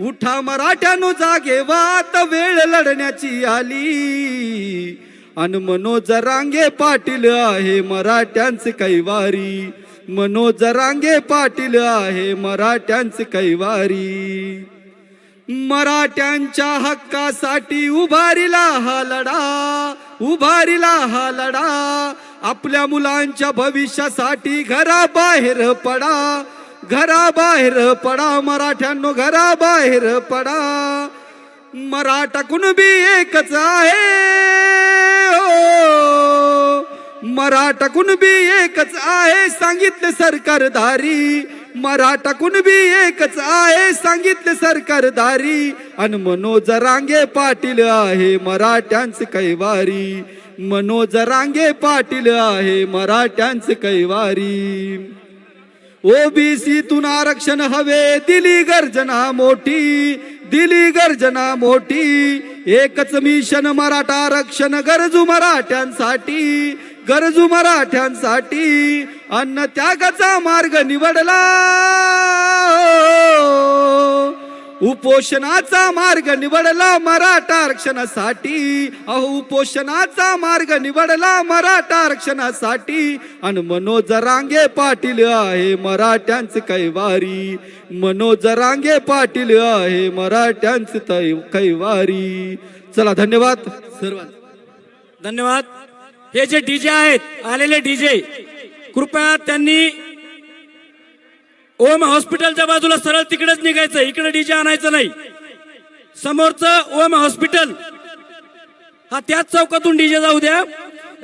उठा मराठ्यानो जागे वात वेळ लढण्याची आली. अन मनोज रांगे पाटील आहे मराठ्यांच कैवारी. मनोज रांगे पाटील आहे मराठ्यांच कैवारी. मराठ्यांच्या हक्कासाठी उभारीला हा लढा उभारीला हा लढा. आपल्या मुलांच्या भविष्यासाठी घराबाहेर पडा. घराबाहेर पडा मराठ्यांनो घराबाहेर पडा. मराठा कुणबी एकच आहे. हो. मराठा कुणबी एकच आहे सांगितले सरकारधारी. मराठा कुणबी एकच आहे सांगितले सरकारधारी. अन मनोज रांगे पाटील आहे मराठ्यांचं कैवारी. मनोज रांगे पाटील आहे मराठ्यांचं कैवारी. ओबीसीतून आरक्षण हवे दिली गर्जना मोठी दिली गर्जना मोठी. एकच मिशन मराठा आरक्षण गरजू मराठ्यांसाठी गरजू मराठ्यांसाठी. अन्न त्यागाचा मार्ग निवडला. उपोषणाचा मार्ग निवडला मराठा आरक्षणासाठी. अहो उपोषणाचा मार्ग निवडला मराठा आरक्षणासाठी. आणि मनोज रांगे पाटील आहे मराठ्यांच कैवारी. मनोज रांगे पाटील आहे मराठ्यांच कैवारी. चला धन्यवाद. सर्व धन्यवाद. हे जे डीजे आहेत आलेले डीजे कृपया त्यांनी ओम हॉस्पिटलच्या बाजूला सरळ तिकडेच निघायचं इकडे डीजे आणायचं नाही. समोरचं ओम हॉस्पिटल. हा त्याच चौकातून डीजे जाऊ द्या.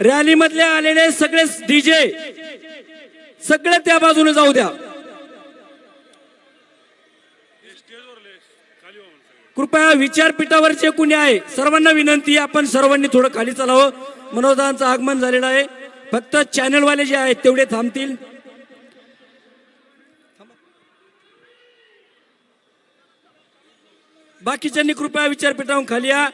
रॅली मधले आलेले सगळे डीजे सगळे त्या बाजूने जाऊ द्या. कृपया विचारपीठावर जे कुणी आहे सर्वांना विनंती आपण सर्वांनी थोडं खाली चालावं. मनोदांचं आगमन झालेलं आहे. फक्त चॅनलवाले जे आहेत तेवढे थांबतील. बाकीच्यांनी कृपया विचारपीठाहून खाली या.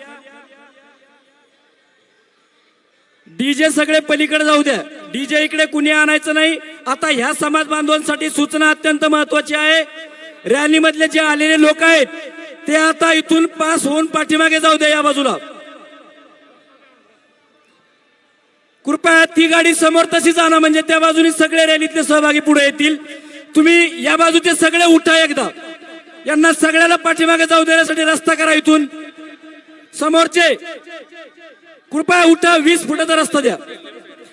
डीजे सगळे पलीकडे जाऊ द्या. डीजे इकडे कुणी आणायचं नाही. आता ह्या समाज बांधवांसाठी सूचना अत्यंत महत्वाची आहे. रॅली मधले जे आलेले लोक आहेत ते आता इथून पास होऊन पाठीमागे जाऊ द्या या बाजूला. कृपया ती गाडी समोर तशी जाणं म्हणजे त्या बाजूने सगळे रॅलीतले सहभागी पुढे येतील. तुम्ही या बाजूचे सगळे उठा एकदा. यांना सगळ्याला पाठीमागे जाऊ देण्यासाठी रस्ता करा इथून. समोरचे कृपया उठा वीस फुटाचा रस्ता द्या.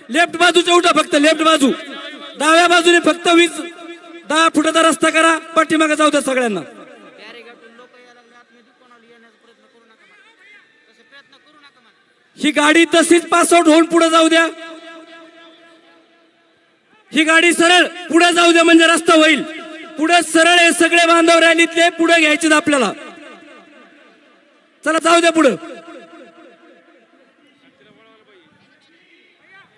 लेफ्ट बाजूच्या उठा फक्त लेफ्ट बाजू. डाव्या बाजूने फक्त वीस दहा फुटाचा रस्ता करा पाठीमागे जाऊ द्या सगळ्यांना. ही गाडी तशीच पासआउट होऊन पुढे जाऊ द्या. ही गाडी सरळ पुढे जाऊ द्या म्हणजे रस्ता होईल. पुढे सरळ आहे सगळे बांधव रॅलीतले पुढे घ्यायचे आपल्याला. चला जाऊ द्या पुढे.